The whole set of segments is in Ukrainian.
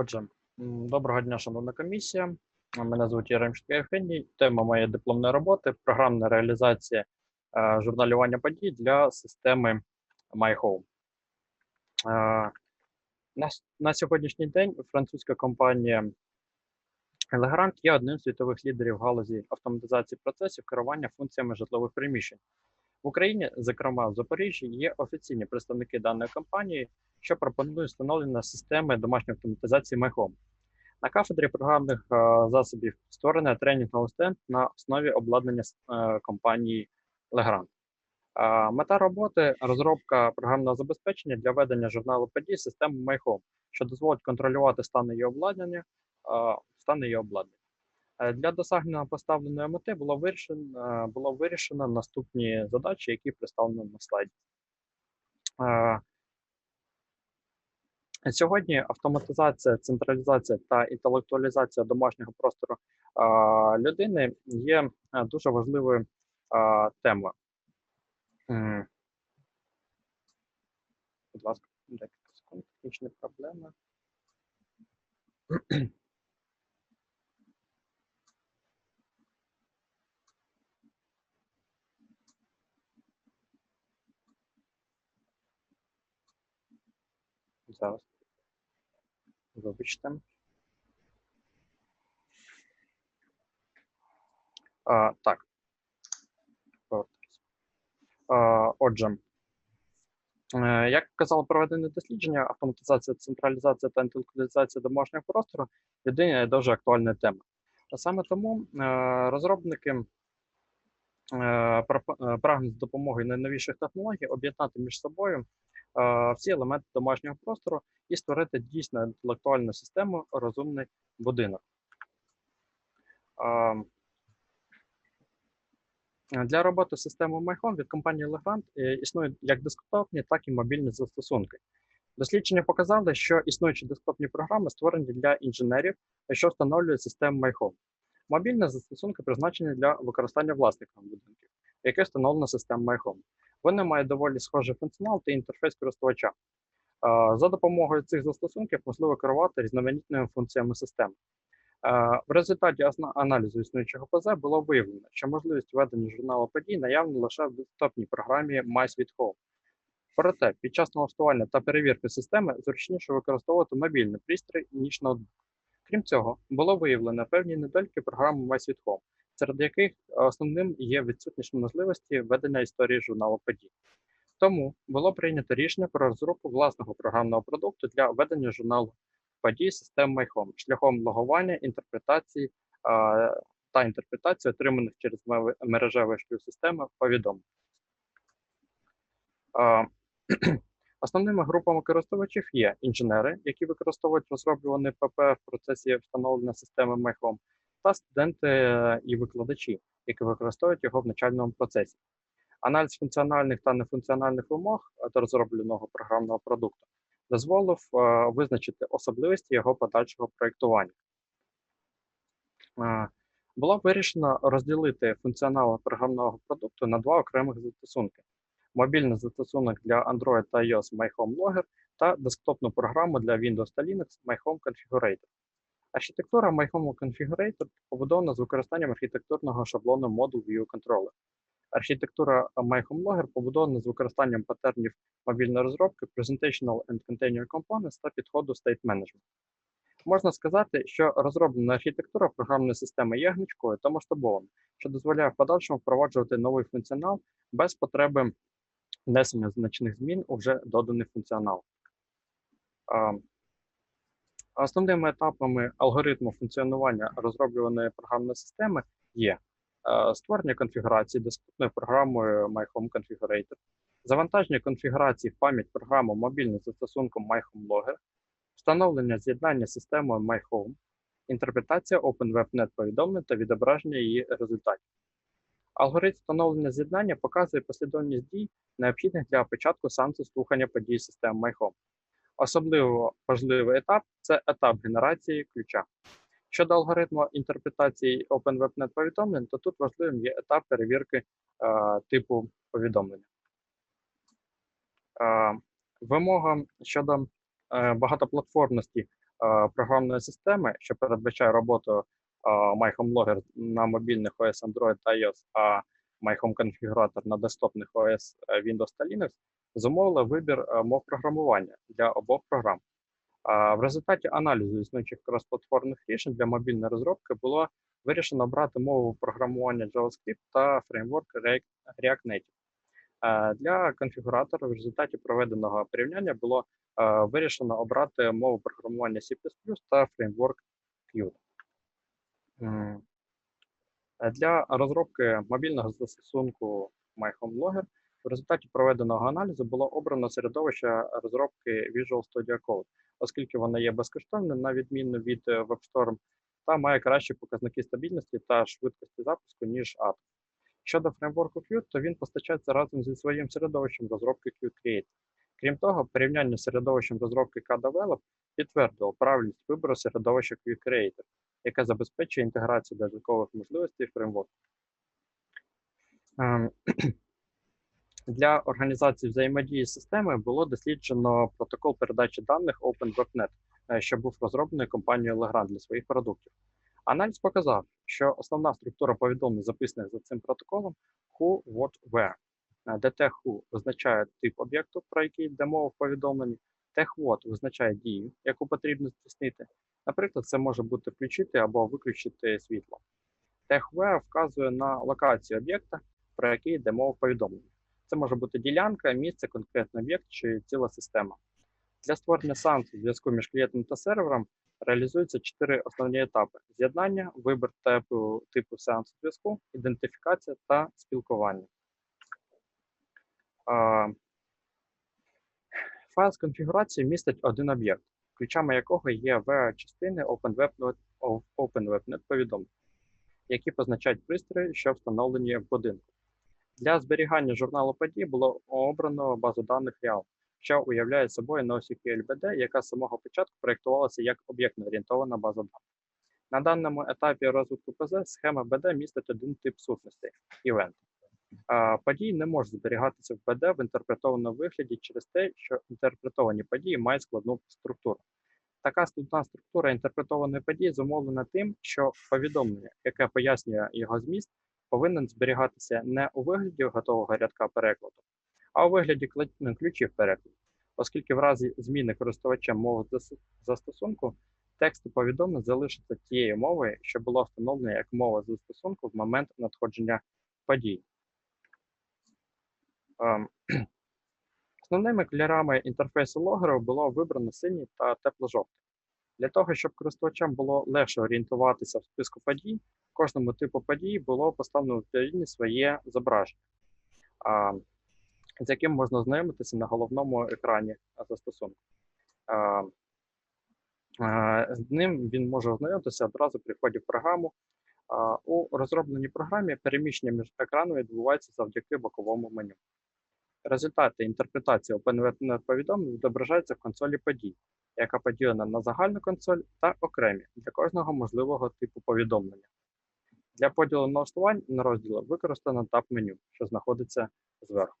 Отже, доброго дня, шановна комісія. Мене звуть Яремченко Євгеній. Тема моєї дипломної роботи програмна реалізація е, журналювання подій для системи MyHome. Е, На, на сьогоднішній день французька компанія Elegant є одним з світових лідерів галузі автоматизації процесів керування функціями житлових приміщень. В Україні, зокрема в Запоріжжі, є офіційні представники даної компанії, що пропонують встановлення системи домашньої автоматизації MyHome. На кафедрі програмних е, засобів створений тренінговий стенд на основі обладнання е, компанії Legrand. Е, Мета роботи розробка програмного забезпечення для ведення журналу подій системи MyHome, що дозволить контролювати стан її обладнання, стан її обладнання. Е, Для досягнення поставленої мети було вирішено, е, було вирішено наступні задачі, які представлені на слайді. Е, Сьогодні автоматизація, централізація та інтелектуалізація домашнього простору людини є дуже важливою темою. Будь ласка, декілька секунд. Технічні проблеми. Зараз. Вибачте. А, так. Отже, е, як казало проведене дослідження, автоматизація, централізація та інтелектуалізація домашнього простору людині є дуже актуальна тема. А саме тому е, розробники е, прагнуть з допомогою найновіших технологій об'єднати між собою всі елементи домашнього простору і створити дійсно інтелектуальну систему розумний будинок. Для роботи з системою MyHome від компанії Legrand е, існують як десктопні, так і мобільні застосунки. Дослідження показали, що існуючі десктопні програми створені для інженерів, що встановлюють систему MyHome. Мобільні застосунки призначені для використання власниками будинків, в яких встановлена система MyHome. Вони мають доволі схожий функціонал та інтерфейс користувача. За допомогою цих застосунків можливо керувати різноманітними функціями системи. В результаті аналізу існуючого ПЗ було виявлено, що можливість ведення журналу подій наявна лише в десктопній програмі MySuite Home. Проте, під час налаштування та перевірки системи зручніше використовувати мобільний пристрій, ніж ноутбук. Крім цього, було виявлено певні недоліки програми MySuite Home, серед яких основним є відсутність можливості ведення історії журналу подій. Тому було прийнято рішення про розробку власного програмного продукту для ведення журналу подій систем MyHome шляхом логування, інтерпретації а, та інтерпретації отриманих через мережевий шлюз системи повідомлень. Основними групами користувачів є інженери, які використовують розроблюваний ПП в процесі встановлення системи MyHome, та студенти е, і викладачі, які використовують його в навчальному процесі. Аналіз функціональних та нефункціональних вимог е, до розробленого програмного продукту дозволив е, визначити особливості його подальшого проєктування. Е, Було вирішено розділити функціонал програмного продукту на два окремих застосунки: мобільний застосунок для Android та iOS MyHome Logger та десктопну програму для Windows та Linux MyHome Configurator. Архітектура MyHome Configurator побудована з використанням архітектурного шаблону Model View Controller. Архітектура MyHome Logger побудована з використанням патернів мобільної розробки, Presentational and Container Components та підходу State Management. Можна сказати, що розроблена архітектура програмної системи є гнучкою та масштабованою, що дозволяє в подальшому впроваджувати новий функціонал без потреби внесення значних змін у вже доданий функціонал. Основними етапами алгоритму функціонування розроблюваної програмної системи є е, створення конфігурації десктопною програмою MyHome Configurator, завантаження конфігурації в пам'ять програми мобільним застосунком MyHome Logger, встановлення з'єднання системою MyHome, інтерпретація OpenWebNet повідомлень та відображення її результатів. Алгоритм встановлення з'єднання показує послідовність дій, необхідних для початку сеансу слухання подій системи MyHome. Особливо важливий етап це етап генерації ключа. Щодо алгоритму інтерпретації OpenWebNet повідомлень, то тут важливим є етап перевірки е, типу повідомлення. Е, вимога щодо е, багатоплатформності е, програмної системи, що передбачає роботу е, My Home Logger на мобільних OS Android та iOS, а My Home конфігуратор на десктопних OS е, Windows та Linux, зумовила вибір е, мов програмування для обох програм. В результаті аналізу існуючих кросплатформних рішень для мобільної розробки було вирішено обрати мову програмування JavaScript та фреймворк React Native. Е, Для конфігуратора в результаті проведеного порівняння було е, вирішено обрати мову програмування C++ та фреймворк Qt. Для розробки мобільного застосунку MyHomeLogger в результаті проведеного аналізу було обрано середовище розробки Visual Studio Code, оскільки воно є безкоштовним на відміну від е, WebStorm та має кращі показники стабільності та швидкості запуску, ніж Atom. Щодо фреймворку Qt, то він постачається разом зі своїм середовищем розробки Qt Create. Крім того, порівняння з середовищем розробки KDevelop підтвердило правильність вибору середовища Qt Creator, яке забезпечує інтеграцію додаткових можливостей фреймворку. Для організації взаємодії з системою було досліджено протокол передачі даних OpenWebNet, е, що був розроблений компанією Legrand для своїх продуктів. Аналіз показав, що основна структура повідомлень, записаних за цим протоколом, who, what, where, е, де те who визначає тип об'єкту, про який йде мова в повідомленні, тех what визначає дію, яку потрібно здійснити. Наприклад, це може бути включити або виключити світло. Тех where вказує на локацію об'єкта, про який йде мова в повідомленні. Це може бути ділянка, місце, конкретний об'єкт чи ціла система. Для створення сеансу зв'язку між клієнтом та сервером реалізуються чотири основні етапи: з'єднання, вибір типу, типу сеансу зв'язку, ідентифікація та спілкування. Файл з конфігурацією містить один об'єкт, ключами якого є V-частини OpenWebNet OpenWebNet повідомлень, які позначають пристрої, що встановлені в будинку. Для зберігання журналу подій було обрано базу даних REAL, що уявляє собою NoSQL BD, яка з самого початку проєктувалася як об'єктно-орієнтована база даних. На даному етапі розвитку ПЗ схема BD містить один тип сутностей. А, Події не можуть зберігатися в BD в інтерпретованому вигляді через те, що інтерпретовані події мають складну структуру. Така складна структура інтерпретованої події зумовлена тим, що повідомлення, яке пояснює його зміст, повинен зберігатися не у вигляді готового рядка перекладу, а у вигляді ключів перекладу, оскільки в разі зміни користувачем мови застосунку текст повідомлень залишиться тією мовою, що була встановлена як мова застосунку в момент надходження подій. Ем, Основними кольорами інтерфейсу логеру було вибрано синій та тепло-жовтий. Для того, щоб користувачам було легше орієнтуватися в списку подій, кожному типу подій було поставлено відповідне своє зображення, з яким можна ознайомитися на головному екрані застосунку. З ним він може ознайомитися одразу при вході в програму. У розробленій програмі переміщення між екранами відбувається завдяки боковому меню. Результати інтерпретації OpenWebNet повідомлень відображаються в консолі подій, яка поділена на загальну консоль та окремі для кожного можливого типу повідомлення. Для поділу налаштувань на розділи використано таб меню, що знаходиться зверху.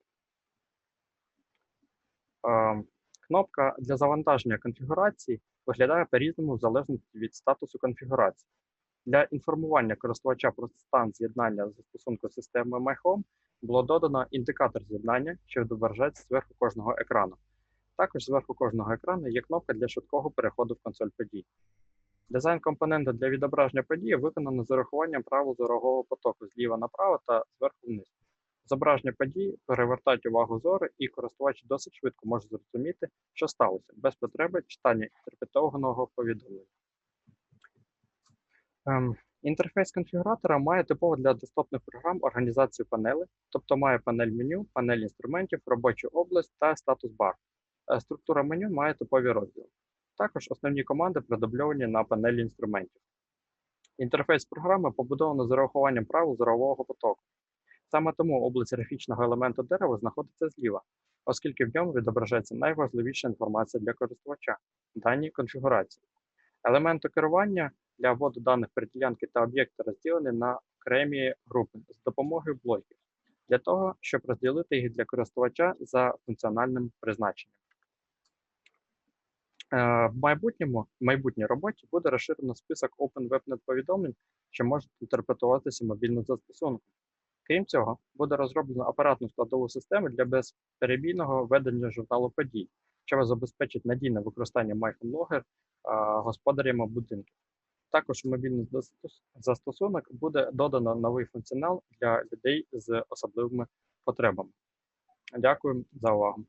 Е, Кнопка для завантаження конфігурації виглядає по-різному в залежності від статусу конфігурації. Для інформування користувача про стан з'єднання застосунку системи MyHome було додано індикатор з'єднання, що відображається зверху кожного екрану. Також зверху кожного екрану є кнопка для швидкого переходу в консоль подій. Дизайн компонента для відображення події виконано з урахуванням правил зорового потоку зліва направо та зверху вниз. Зображення подій перевертають увагу зору, і користувач досить швидко може зрозуміти, що сталося, без потреби читання інтерпретованого повідомлення. Ем, Інтерфейс конфігуратора має типово для десктопних програм організацію панелей, тобто має панель меню, панель інструментів, робочу область та статус бар. Е, Структура меню має типові розділи. Також основні команди продубльовані на панелі інструментів. Інтерфейс програми побудовано з урахуванням правил зорового потоку. Саме тому область графічного елементу дерева знаходиться зліва, оскільки в ньому відображається найважливіша інформація для користувача дані конфігурації. Елементи керування для вводу даних переділянки та об'єкти розділені на окремі групи з допомогою блоків для того, щоб розділити їх для користувача за функціональним призначенням. В майбутньому, в майбутній роботі буде розширено список OpenWebNet повідомлень, що можуть інтерпретуватися мобільним застосунком. Крім цього, буде розроблено апаратну складову систему для безперебійного ведення журналу подій, що забезпечить надійне використання а, господарями будинків. Також у мобільний застосунок буде додано новий функціонал для людей з особливими потребами. Дякую за увагу.